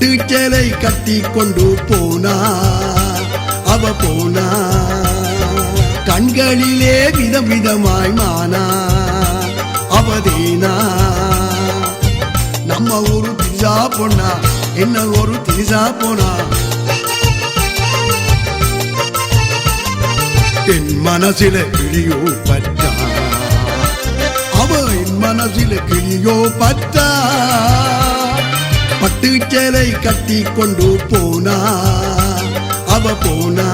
பட்டு சேலை கட்டி கொண்டு போனா அவ போனா. கண்களிலே விதம் விதமாய் மானா அவதேனா நம்ம ஒரு திரிசா பொண்ணா என்ன ஒரு திரிசா போனா. என் மனசில கிளியோ பற்றா. அவ என் மனசில கிளியோ பற்றா. பட்டு கட்டி கொண்டு போனா அவ போனா.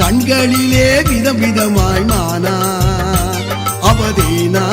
கண்களிலே விதம் விதமாய் மானா அவதேனா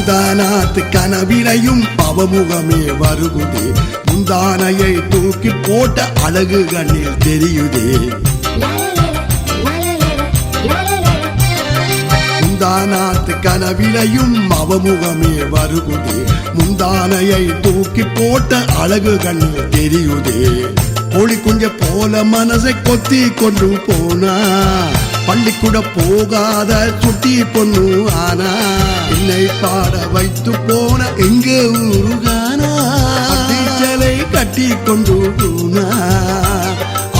முந்தானாத்து கனவிலையும் பவமுகமே வருகுதே. முந்தானையை தூக்கி போட்ட அழகு கண்ணில் தெரியுதே. முந்தானாத்து கனவிலையும் அவமுகமே வருகுதே. முந்தானையை தூக்கி போட்ட அழகு கண்ணில் தெரியுதே. கோழி குஞ்ச போல மனசை கொத்தி கொண்டு போனா. பள்ளிக்கூட போகாத சுட்டி பொண்ணு ஆனா என்னை பாட வைத்து போன எங்க ஊருகானா? டீச்சரை கட்டி கொண்டு போனா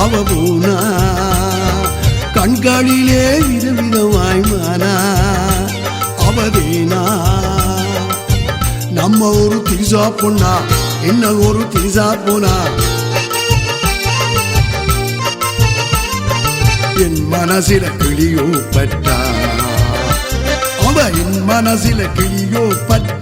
அவ போனா? கண்களிலே விதவிதமாய் மானா அவதேனா நம்ம ஒரு திரிசா பொண்ணா என்ன ஒரு திரிசா போனா? என் மனசில கிளியோ பட்டா. அவ என் மனசில கிளியோ பட்டா.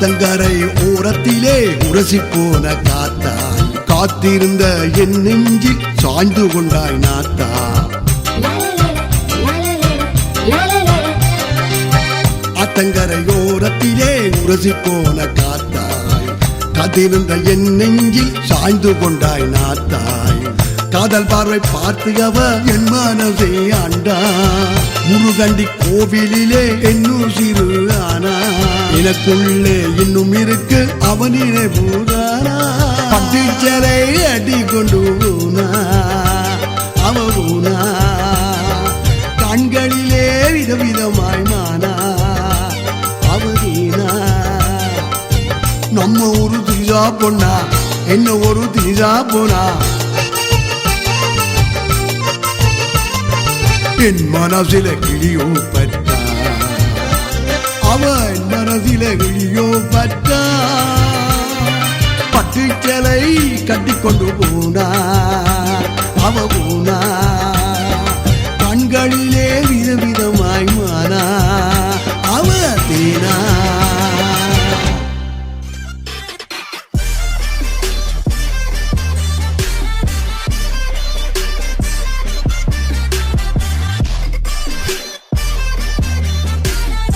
ஆத்தங்கரை ஓரத்திலே உரசி போன காத்தாய் காத்திருந்த என் நெஞ்சில் சாய்ந்து கொண்டாய் நாத்தா ஆத்தங்கரை ஓரத்திலே உரசி போன காத்தாய் காத்திருந்த என் நெஞ்சில் சாய்ந்து கொண்டாய் நாத்தாய் காதல் பார்வை பார்த்து அவ என் மனசே ஆண்டா முருகண்டி கோவிலிலே என்னும் சிறு ஆனா எனக்குள்ளே இன்னும் இருக்கு அவனிலே பூதானா பட்டிச்சலை அடி கொண்டு போனா அவ போனா கண்களிலே விதவிதமாய் மானா அவதீனா நம்ம ஒரு திரிசா பொண்ணா என்ன ஒரு திரிசா போனா என் மனசில கிளியோ பட்டா. அவ மனசில கிளியோ பட்டா. பட்டு சேலை கட்டி போனா அவ போனா